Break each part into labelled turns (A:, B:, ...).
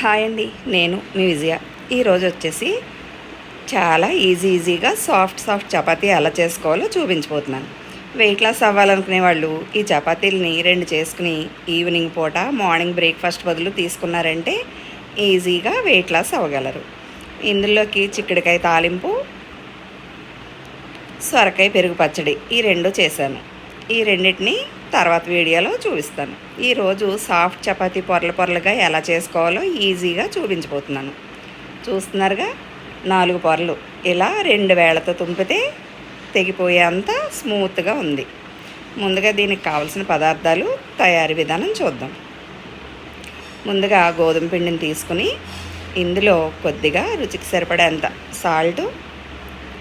A: Hi అండి నేను మీ విజయ. ఈరోజు వచ్చేసి చాలా ఈజీ ఈజీగా సాఫ్ట్ సాఫ్ట్ చపాతీ ఎలా చేసుకోవాలో చూపించిపోతున్నాను వెయిట్ లాస్ అవ్వాలనుకునే వాళ్ళు ఈ చపాతీలని రెండు చేసుకుని ఈవినింగ్ పూట మార్నింగ్ బ్రేక్ఫాస్ట్ బదులు తీసుకున్నారంటే ఈజీగా వెయిట్ లాస్ అవ్వగలరు. ఇందులోకి చిక్కుడుకాయ తాలింపు సొరకాయ పెరుగు పచ్చడి ఈ రెండు చేశాను. ఈ రెండింటిని తర్వాత వీడియోలో చూపిస్తాను. ఈరోజు సాఫ్ట్ చపాతీ పొరల పొరలుగా ఎలా చేసుకోవాలో ఈజీగా చూపించబోతున్నాను. చూస్తున్నారుగా? నాలుగు పొరలు. ఇలా రెండు వేళ్ళతో తుంపితే తెగిపోయేంత స్మూత్గా ఉంది. ముందుగా దీనికి కావలసిన పదార్థాలు తయారీ విధానం చూద్దాం. ముందుగా గోధుమ పిండిని తీసుకుని ఇందులో కొద్దిగా రుచికి సరిపడేంత సాల్టు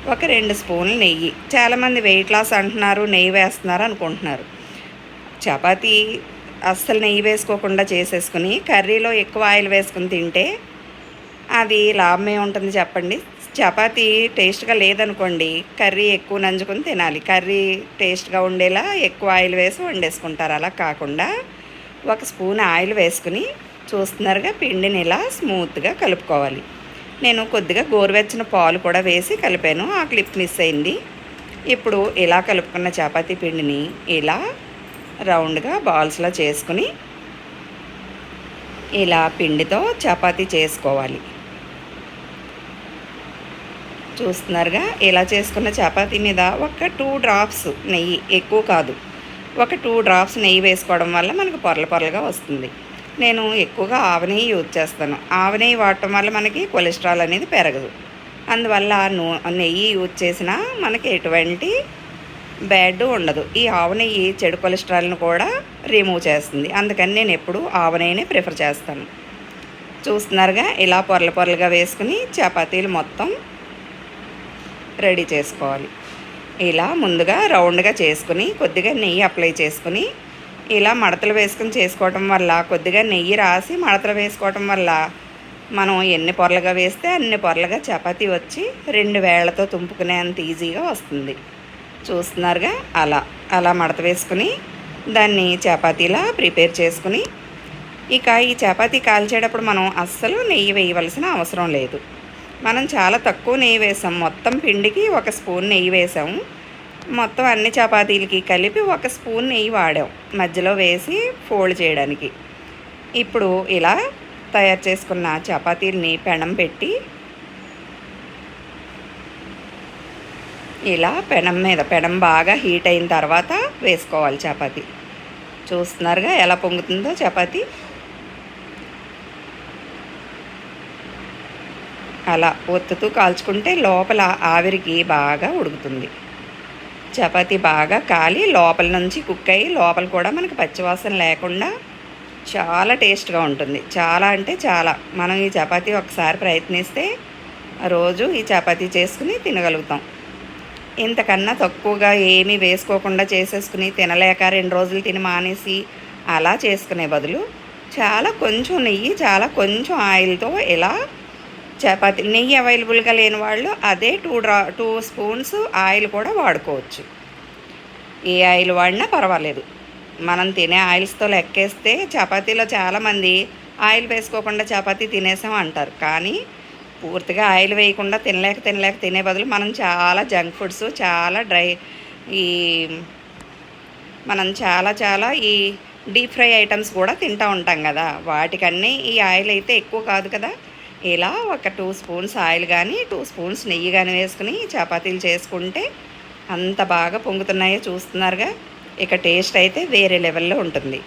A: ఒక రెండు స్పూన్లు నెయ్యి. చాలామంది వెయిట్ లాస్ అంటున్నారు నెయ్యి వేస్తున్నారు అనుకుంటున్నారు. చపాతీ అస్సలు నెయ్యి వేసుకోకుండా చేసేసుకుని కర్రీలో ఎక్కువ ఆయిల్ వేసుకుని తింటే అది లాభమే ఉంటుంది చెప్పండి. చపాతీ టేస్ట్గా లేదనుకోండి కర్రీ ఎక్కువ నంజుకొని తినాలి. కర్రీ టేస్ట్గా ఉండేలా ఎక్కువ ఆయిల్ వేసి వండేసుకుంటారు. అలా కాకుండా ఒక స్పూన్ ఆయిల్ వేసుకుని చూస్తున్నారుగా పిండిని ఇలా స్మూత్గా కలుపుకోవాలి. నేను కొద్దిగా గోరువెచ్చని పాలు కూడా వేసి కలిపాను. ఆ క్లిప్ మిస్ అయింది. ఇప్పుడు ఇలా కలుపుకున్న చపాతీ పిండిని ఇలా రౌండ్గా బాల్స్లో చేసుకుని ఇలా పిండితో చపాతీ చేసుకోవాలి. చూస్తున్నారుగా ఇలా చేసుకున్న చపాతీ మీద ఒక టూ డ్రాప్స్ నెయ్యి ఎక్కువ కాదు. ఒక టూ డ్రాప్స్ నెయ్యి వేసుకోవడం వల్ల మనకు పొరల పొరలుగా వస్తుంది. నేను ఎక్కువగా ఆవనెయ్యి యూజ్ చేస్తాను. ఆవనెయ్యి వాడటం వల్ల మనకి కొలెస్ట్రాల్ అనేది పెరగదు. అందువల్ల నూ నెయ్యి యూజ్ చేసినా మనకి ఎటువంటి బ్యాడ్ ఉండదు. ఈ ఆవు నెయ్యి చెడు కొలెస్ట్రాల్ను కూడా రిమూవ్ చేస్తుంది. అందుకని నేను ఎప్పుడు ఆవు నెయ్యిని ప్రిఫర్ చేస్తాను. చూస్తున్నారుగా ఇలా పొరలు పొరలుగా వేసుకుని చపాతీలు మొత్తం రెడీ చేసుకోవాలి. ఇలా ముందుగా రౌండ్గా చేసుకుని కొద్దిగా నెయ్యి అప్లై చేసుకుని ఇలా మడతలు వేసుకుని చేసుకోవటం వల్ల కొద్దిగా నెయ్యి రాసి మడతలు వేసుకోవటం వల్ల మనం ఎన్ని పొరలుగా వేస్తే అన్ని పొరలుగా చపాతీ వచ్చి రెండు వేళ్ళతో తుంపుకునేంత ఈజీగా వస్తుంది. చూస్తున్నారుగా. అలా అలా మడత వేసుకుని దాన్ని చపాతీలా ప్రిపేర్ చేసుకుని ఇక ఈ చపాతీ కాల్చేటప్పుడు మనం అస్సలు నెయ్యి వేయవలసిన అవసరం లేదు. మనం చాలా తక్కువ నెయ్యి వేసాం. మొత్తం పిండికి ఒక స్పూన్ నెయ్యి వేసాము మొత్తం అన్ని చపాతీలకి కలిపి ఒక స్పూన్ నెయ్యి వాడాం. మధ్యలో వేసి ఫోల్డ్ చేయడానికి. ఇప్పుడు ఇలా తయారు చేసుకున్న చపాతీలని పెనం పెట్టి ఇలా పెనం మీద పెనం బాగా హీట్ అయిన తర్వాత వేసుకోవాలి చపాతి. చూస్తున్నారుగా ఎలా పొంగుతుందో చపాతి. అలా ఒత్తుతూ కాల్చుకుంటే లోపల ఆవిరికి బాగా ఉడుకుతుంది. చపాతి బాగా కాలి లోపల నుంచి కుక్ అయ్యి లోపల కూడా మనకి పచ్చివాసన లేకుండా చాలా టేస్ట్గా ఉంటుంది. చాలా అంటే చాలా. మనం ఈ చపాతీ ఒకసారి ప్రయత్నిస్తే రోజు ఈ చపాతీ చేసుకుని తినగలుగుతాం. ఇంతకన్నా తక్కువగా ఏమీ వేసుకోకుండా చేసేసుకుని తినలేక రెండు రోజులు తిని మానేసి అలా చేసుకునే బదులు చాలా కొంచెం నెయ్యి చాలా కొంచెం ఆయిల్తో ఇలా చపాతి నెయ్యి అవైలబుల్గా లేని వాళ్ళు అదే టూ డ్రా టూ స్పూన్స్ ఆయిల్ కూడా వాడుకోవచ్చు. ఏ ఆయిల్ వాడినా పర్వాలేదు. మనం తినే ఆయిల్స్తో లెక్కేస్తే చపాతీలో చాలామంది ఆయిల్ వేసుకోకుండా చపాతీ తినేసాం అంటారు. కానీ పూర్తిగా ఆయిల్ వేయకుండా తినలేక తినలేక తినే బదులు మనం చాలా జంక్ ఫుడ్స్ చాలా డ్రై ఈ మనం చాలా చాలా ఈ డీప్ ఫ్రై ఐటమ్స్ కూడా తింటూ ఉంటాం కదా. వాటికన్నీ ఈ ఆయిల్ అయితే ఎక్కువ కాదు కదా. ఇలా ఒక టూ స్పూన్స్ ఆయిల్ కానీ టూ స్పూన్స్ నెయ్యి కానీ వేసుకుని చపాతీలు చేసుకుంటే అంత బాగా పొంగుతున్నాయో చూస్తున్నారుగా. ఇక టేస్ట్ అయితే వేరే లెవెల్లో ఉంటుంది.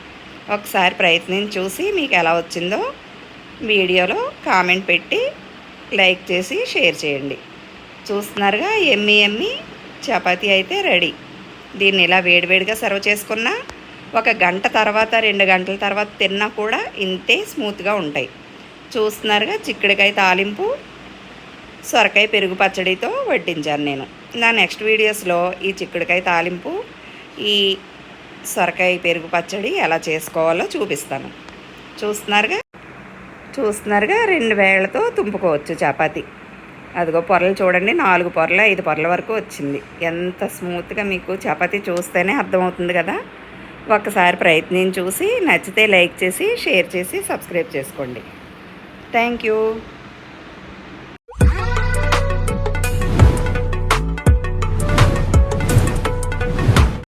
A: ఒకసారి ప్రయత్నం చూసి మీకు ఎలా వచ్చిందో వీడియోలో కామెంట్ పెట్టి లైక్ చేసి షేర్ చేయండి. చూస్తున్నారుగా ఎమ్మి ఎమ్మి చపాతీ అయితే రెడీ. దీన్ని ఇలా వేడివేడిగా సర్వ్ చేసుకున్నా ఒక గంట తర్వాత రెండు గంటల తర్వాత తిన్నా కూడా ఇంతే స్మూత్గా ఉంటాయి. చూస్తున్నారుగా చిక్కుడుకాయ తాలింపు సొరకాయ పెరుగు పచ్చడితో వడ్డించాను నేను. నా నెక్స్ట్ వీడియోస్లో ఈ చిక్కుడుకాయ తాలింపు ఈ సొరకాయ పెరుగు పచ్చడి ఎలా చేసుకోవాలో చూపిస్తాను. చూస్తున్నారుగా చూస్తున్నారుగా రెండు వేళ్ళతో తుంపుకోవచ్చు చపాతీ. అదిగో పొరలు చూడండి నాలుగు పొరలు ఐదు పొరల వరకు వచ్చింది. ఎంత స్మూత్గా మీకు చపాతీ చూస్తేనే అర్థమవుతుంది కదా? ఒక్కసారి ప్రయత్నం చూసి నచ్చితే లైక్ చేసి షేర్ చేసి సబ్స్క్రైబ్ చేసుకోండి. Thank you.